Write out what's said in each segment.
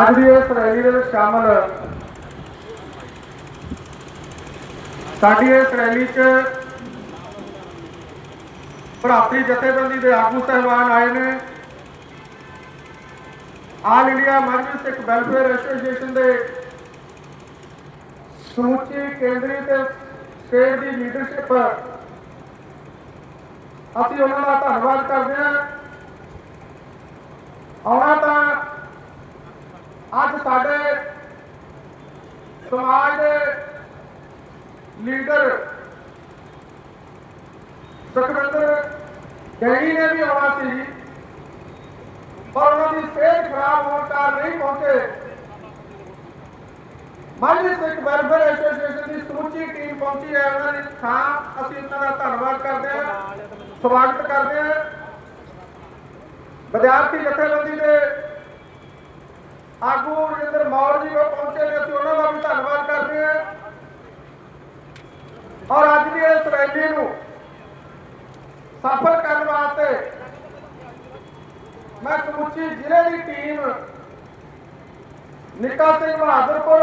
ਅੱਜ ਦੀ ਇਸ ਰੈਲੀ ਦੇ ਵਿੱਚ ਸ਼ਾਮਲ ਸਾਡੀ ਇਸ ਰੈਲੀ 'ਚ ਭਰਾਤਰੀ ਜਥੇਬੰਦੀ ਦੇ ਆਗੂ ਸਹਿਬਾਨ ਆਏ ਨੇ। All India Majlis Sikh welfare association ਦੇ ਸਮੁੱਚੀ ਕੇਂਦਰੀ ਤੇ ਸਟੇਟ ਦੀ ਲੀਡਰਸ਼ਿਪ ਅਸੀਂ ਉਹਨਾਂ ਦਾ ਧੰਨਵਾਦ ਕਰਦੇ ਹਾਂ। ਆਉਣਾ ਤਾਂ ਸਾਡੇ ਸਮਾਜ ਦੇ ਲੀਡਰ ਸੁਖਵਿੰਦਰ ਗੈਣੀ ਨੇ ਵੀ ਆਉਣਾ ਸੀ। ਪਰ ਉਹਨਾਂ ਦੀ ਸਿਹਤ ਖਰਾਬ ਹੋਣ ਕਾਰਨ ਨਹੀਂ ਪਹੁੰਚੇ। ਮਾਝੀ ਸਿੱਖ ਵੈਲਫੇਅਰ ਐਸੋਸੀਏਸ਼ਨ ਦੀ ਸਮੁੱਚੀ ਟੀਮ ਪਹੁੰਚੀ ਹੈ। ਉਹਨਾਂ ਦੀ ਥਾਂ ਅਸੀਂ ਉਹਨਾਂ ਦਾ ਧੰਨਵਾਦ ਕਰਦੇ ਹਾਂ। ਸਵਾਗਤ ਕਰਦੇ ਹਾਂ। ਵਿਦਿਆਰਥੀ ਜਥੇਬੰਦੀ ਦੇ ਆਗੂ ਰਜਿੰਦਰ ਮੌਰ ਜੀ ਉਹ ਪਹੁੰਚੇ ਨੇ, ਅਸੀਂ ਉਹਨਾਂ ਦਾ ਵੀ ਧੰਨਵਾਦ ਕਰਦੇ ਹਾਂ। ਔਰ ਅੱਜ ਦੀ ਇਸ ਰੈਲੀ ਨੂੰ ਸਫਲ ਕਰਨ ਵਾਸਤੇ ਮੈਂ ਸਮੁੱਚੀ ਜ਼ਿਲ੍ਹੇ ਦੀ ਟੀਮ ਨਿਕਾ ਸਿੰਘ ਬਹਾਦਰਪੁਰ,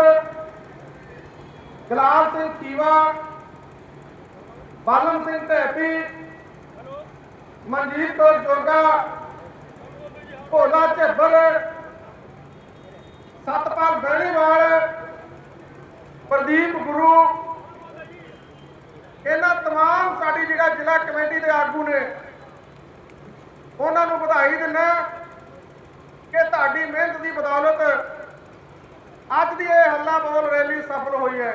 ਗੁਲਾਬ ਸਿੰਘ ਚੀਵਾ, ਬਾਲਮ ਸਿੰਘ ਢੇਪੀ, ਮਨਜੀਤ ਕੌਰ ਜੋਗਾ, ਭੋਲਾ ਝੱਬਰ ਸਤਪਾਲ ਬਹਿਣੀਵਾਲ ਪ੍ਰਦੀਪ ਗੁਰੂ ਇਹਨਾਂ तमाम ਸਾਡੀ ਜਿਹੜਾ ਜ਼ਿਲ੍ਹਾ ਕਮੇਟੀ ਦੇ ਆਗੂ ਨੇ ਉਹਨਾਂ ਨੂੰ ਵਧਾਈ ਦਿੰਦਾ ਕਿ ਤੁਹਾਡੀ ਮਿਹਨਤ ਦੀ ਬਦੌਲਤ ਅੱਜ ਦੀ ਇਹ ਹੱਲਾ ਬੋਲ ਰੈਲੀ ਸਫਲ ਹੋਈ ਹੈ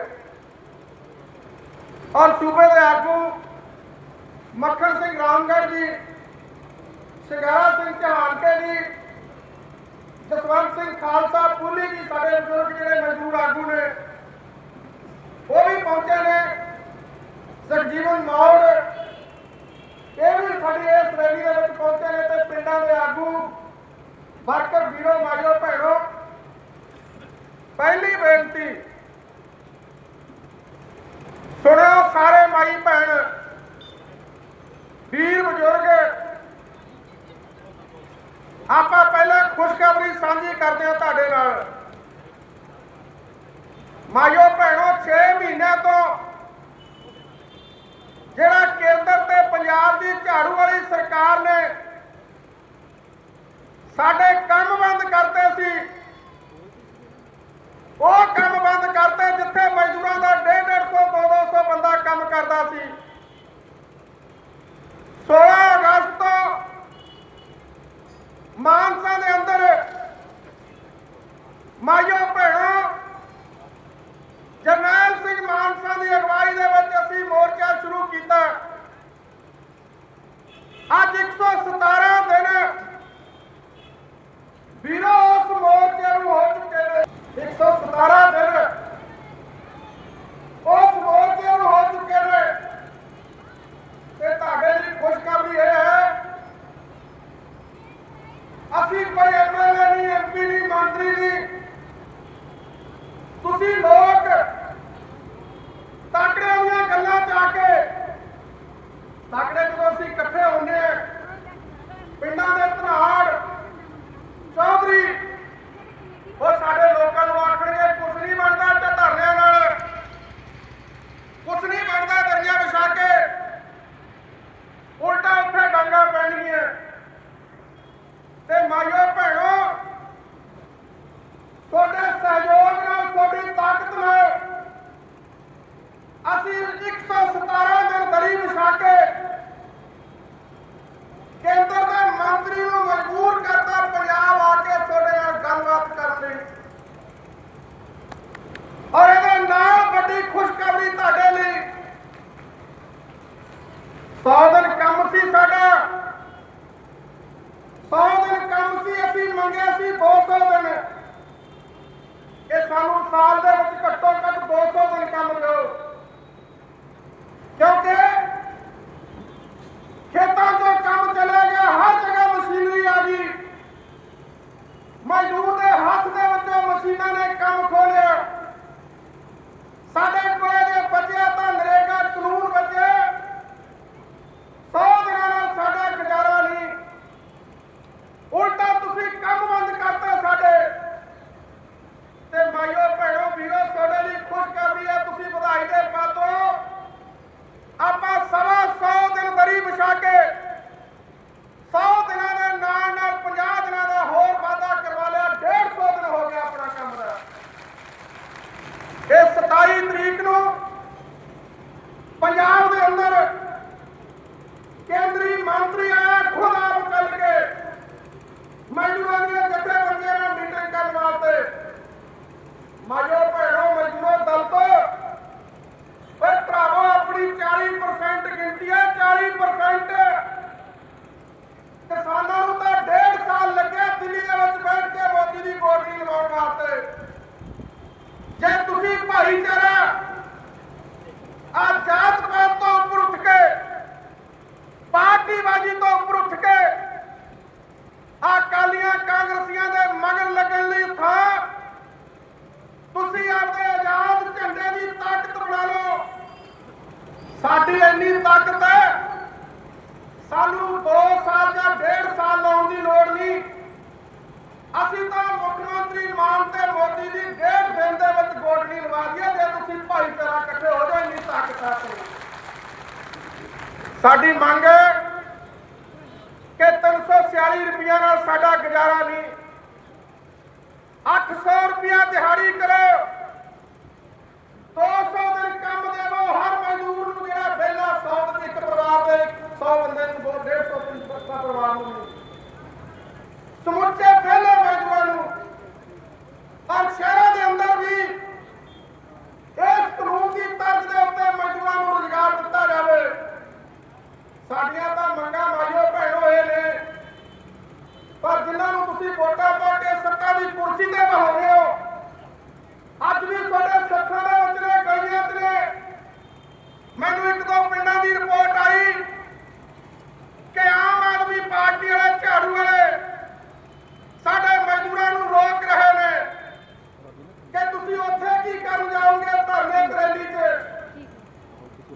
ਔਰ ਸੂਬੇ ਦੇ ਆਗੂ ਮੱਖਣ ਸਿੰਘ ਰਾਮਗੜ੍ਹ ਜੀ ਸ਼ਿੰਗਾਰਾ ਸਿੰਘ ਚਹਾਨਕੇ ਜੀ ਜਸਵੰਤ ਸਿੰਘ ਖਾਲਸਾ ਪੁੱਲੀ ਜੀ ਸਾਡੇ ਬਜ਼ੁਰਗ ਜਿਹੜੇ ਮਜ਼ਦੂਰ ਆਗੂ ਨੇ, ਉਹ ਵੀ ਪਹੁੰਚੇ ਨੇ। ਸਰਜੀਵਨ ਮੌੜ, ਇਹ ਵੀ ਸਾਡੀ ਇਸ ਰੈਲੀ ਦੇ ਵਿੱਚ ਪਹੁੰਚੇ ਨੇ ਤੇ ਪਿੰਡਾਂ ਦੇ ਆਗੂ, ਵਰਕਰ ਵੀਰੋ, ਮਾਜੋ ਭੈਣੋ, ਪਹਿਲੀ ਬੇਨਤੀ, ਸੁਣਿਓ ਸਾਰੇ ਮਾਈ ਭੈਣ, ਵੀਰ ਬਜ਼ੁਰਗ ਆਪਾਂ ਪਹਿਲਾਂ ਖੁਸ਼ਖਬਰੀ ਸਾਂਝੀ ਕਰਦੇ ਹਾਂ ਤੁਹਾਡੇ ਨਾਲ। ਮਾਇਓ ਭੈਣੋ 6 ਮਹੀਨਿਆਂ ਤੋਂ ਜਿਹੜਾ ਕੇਂਦਰ ਤੇ ਪੰਜਾਬ ਦੀ ਝਾੜੂ ਵਾਲੀ ਸਰਕਾਰ ਨੇ ਸਾਡੇ ਕੰਮ ਬੰਦ ਕਰਤੇ ਸੀ, ਉਹ ਕੰਮ ਬੰਦ ਕਰਤੇ ਜਿੱਥੇ ਮਜ਼ਦੂਰਾਂ ਦਾ 150 200 ਬੰਦਾ ਕੰਮ ਕਰਦਾ ਸੀ 16 ਅਗਸਤ ਤੋਂ ਮਾਨਸਾ ਦੇ ਅੰਦਰ ਮਾਇਓ ਭੈਣੋ ਜਰਨੈਲ ਸਿੰਘ ਮਾਨਸਾ ਦੀ ਅਗਵਾਈ ਦੇ ਵਿੱਚ ਅਸੀਂ ਮੋਰਚਾ ਸ਼ੁਰੂ ਕੀਤਾ ਅੱਜ 117 ਦਿਨ ਵੀਰੋ ਉਸ ਮੋਰਚੇ ਨੂੰ ਹੋ ਚੁੱਕੇ ਨੇ 117 ਦਿਨ ਉਸ ਮੋਰਚੇ ਨੂੰ ਹੋ ਚੁੱਕੇ ਨੇ ਤੇ ਤੁਹਾਡੇ ਲਈ ਖੁਸ਼ਖਬਰੀ ਇਹ ਹੈ ਅਸੀਂ ਕੋਈ ਐਮਐਲਏ ਨਹੀਂ ਐਮਪੀ ਨਹੀਂ ਮੰਤਰੀ ਨਹੀਂ ਤੁਸੀਂ Father ਅਸੀਂ ਤਾਂ ਮੁੱਖ ਮੰਤਰੀ ਮਾਨ ਤੇ ਮੋਦੀ ਦੀ ਡੇਢ ਦਿਨ ਦੇ ਵਿੱਚ ਗੋਡਣੀ ਲਵਾ ਦਈਏ ਜੇ ਤੁਸੀਂ ਭਾਈ ਤਰ੍ਹਾਂ ਇਕੱਠੇ ਹੋ ਜਾਓ, ਇੰਨੀ ਤਾਕਤ ਆ ਸਾਡੀ ਮੰਗ ਹੈ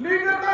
Leave it.